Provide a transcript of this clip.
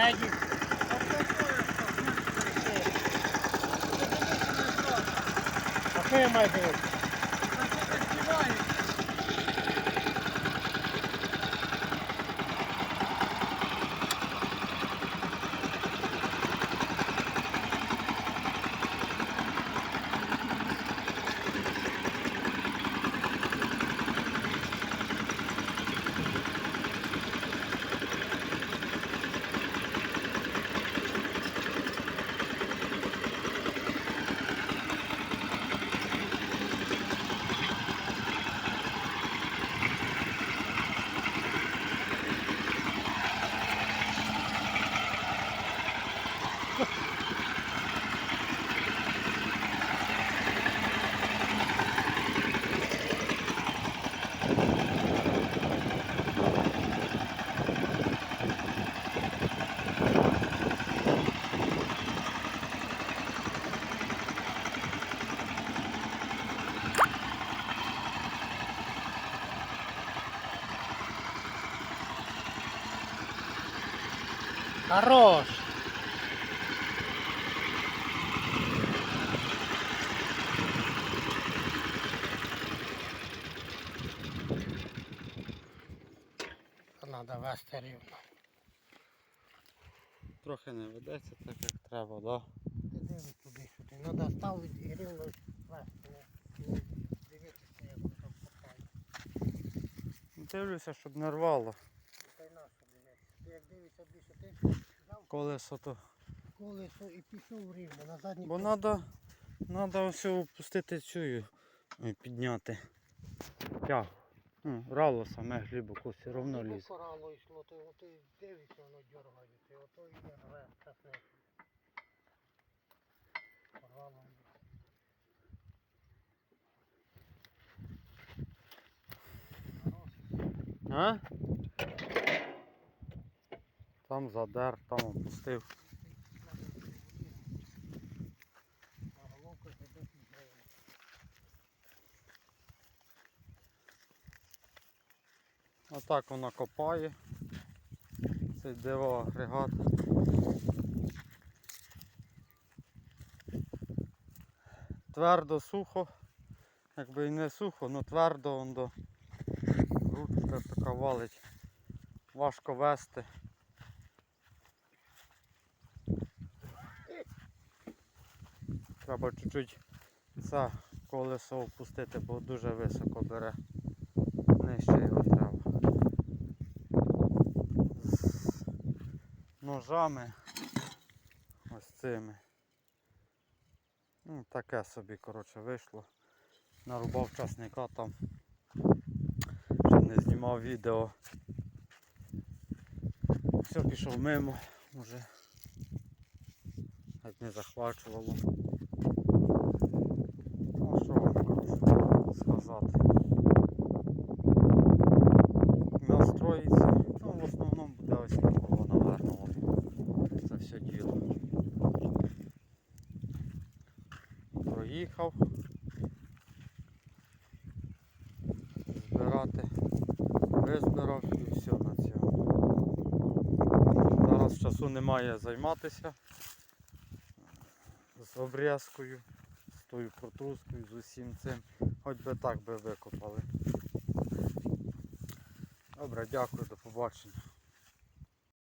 Меді. А що Хорош. Надо вести рівно. Трохи не ведеться так як треба, да? Ти дивись туди сюди. Надо ставити і рівно вести. Дивитися, як там попає. Дивлюся, щоб не рвало. Та й нащо дивитися. Ти як дивишся більше, ти взяв Колесо то. колесо і пішов рівно на задній Бо треба надо все опустити цю підняти. Тягу. Ну, рало саме глибоко все одно лізе. Корало йшло, то ти дивишся, воно дергає. Ти ото не рве, часне. Корало. А? Там задер, там опустив. А головка це 10 гривень. Отак вона копає. Цей диво агрегат. Твердо сухо. Якби і не сухо, але твердо он до ручка така валить. Важко вести. Треба чуть-чуть це колесо опустити, бо дуже високо бере. Нижче його треба. З ножами ось цими. Ну, таке собі коротше вийшло. Нарубав часника там. Ще не знімав відео. Все пішов мимо вже. Як не захвачувало. Проїхав. Збирати. Визбирав і все на цьому. Зараз часу немає займатися з обрізкою, з тою протрускою, з усім цим. Хоч би так би викопали. Добре, дякую, до побачення.